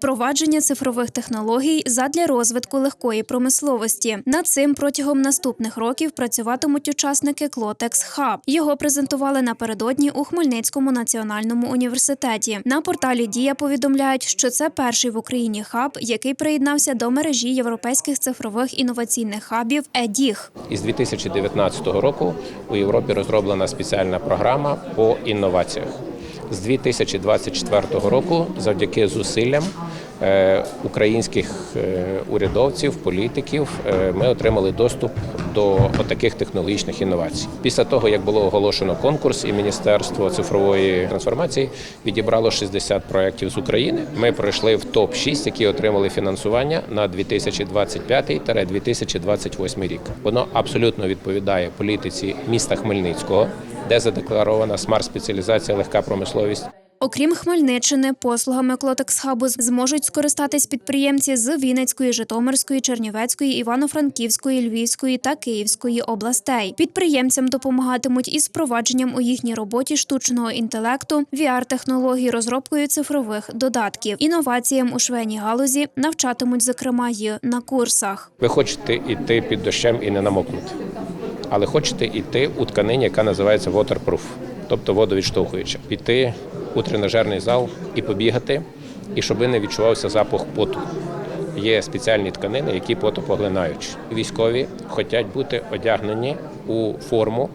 Впровадження цифрових технологій задля розвитку легкої промисловості. Над цим протягом наступних років працюватимуть учасники Клотекс Хаб. Його презентували напередодні у Хмельницькому національному університеті. На порталі Дія повідомляють, що це перший в Україні хаб, який приєднався до мережі європейських цифрових інноваційних хабів ЕДІГ. Із 2019 року у Європі розроблена спеціальна програма по інноваціях. З 2024 року, завдяки зусиллям е, українських е, урядовців, політиків, е, ми отримали доступ до таких технологічних інновацій. Після того, як було оголошено конкурс, і Міністерство цифрової трансформації відібрало 60 проєктів з України. Ми пройшли в топ 6 які отримали фінансування на 2025-2028 рік. Воно абсолютно відповідає політиці міста Хмельницького, де задекларована смарт-спеціалізація, легка промисловість. Окрім Хмельниччини, послугами Клотекс Хабу зможуть скористатись підприємці з Вінницької, Житомирської, Чернівецької, Івано-Франківської, Львівської та Київської областей. Підприємцям допомагатимуть із впровадженням у їхній роботі штучного інтелекту, VR-технологій, розробкою цифрових додатків, інноваціям у швейній галузі навчатимуть зокрема й на курсах. Ви хочете йти під дощем і не намокнути, але хочете йти у тканині, яка називається waterproof, тобто водовідштовхуюча. Піти у тренажерний зал і побігати, і щоб не відчувався запах поту. Є спеціальні тканини, які потопоглинають. Військові хочуть бути одягнені у форму,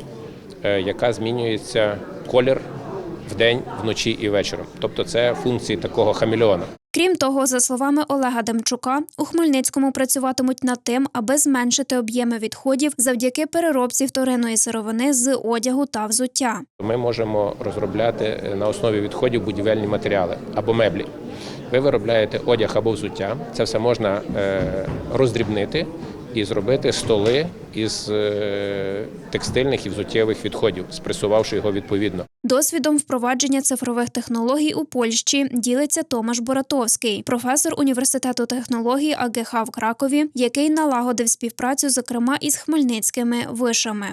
е, яка змінюється колір вдень, вночі і вечором. Тобто це функції такого хамільона. Крім того, за словами Олега Демчука, у Хмельницькому працюватимуть над тим, аби зменшити об'єми відходів завдяки переробці вторинної сировини з одягу та взуття. Ми можемо розробляти е, на основі відходів будівельні матеріали або меблі. Ви виробляєте одяг або взуття. Це все можна е, роздрібнити і зробити столи із е, текстильних і взуттєвих відходів, спресувавши його відповідно. Досвідом впровадження цифрових технологій у Польщі ділиться Томаш Боратовський, професор університету технологій АГХ в Кракові, який налагодив співпрацю, зокрема із хмельницькими вишами.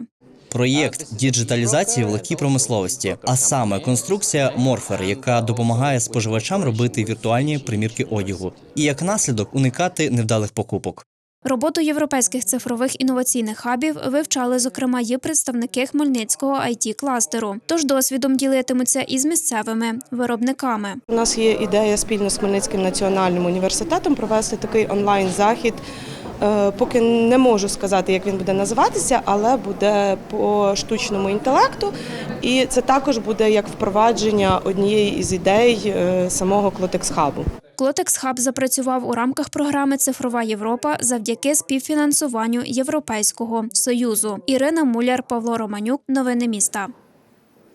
Проєкт діджиталізації в легкій промисловості, а саме конструкція Морфер, яка допомагає споживачам робити віртуальні примірки одягу, і як наслідок уникати невдалих покупок. Роботу європейських цифрових інноваційних хабів вивчали, зокрема, і представники Хмельницького it кластеру Тож досвідом ділитимуться із місцевими виробниками. У нас є ідея спільно з Хмельницьким національним університетом провести такий онлайн-захід. Е, Поки не можу сказати, як він буде називатися, але буде по штучному інтелекту, і це також буде як впровадження однієї із ідей е, самого Клотекс Хабу. Клотекс Хаб запрацював у рамках програми Цифрова Європа завдяки співфінансуванню Європейського союзу. Ірина Муляр, Павло Романюк. Новини міста.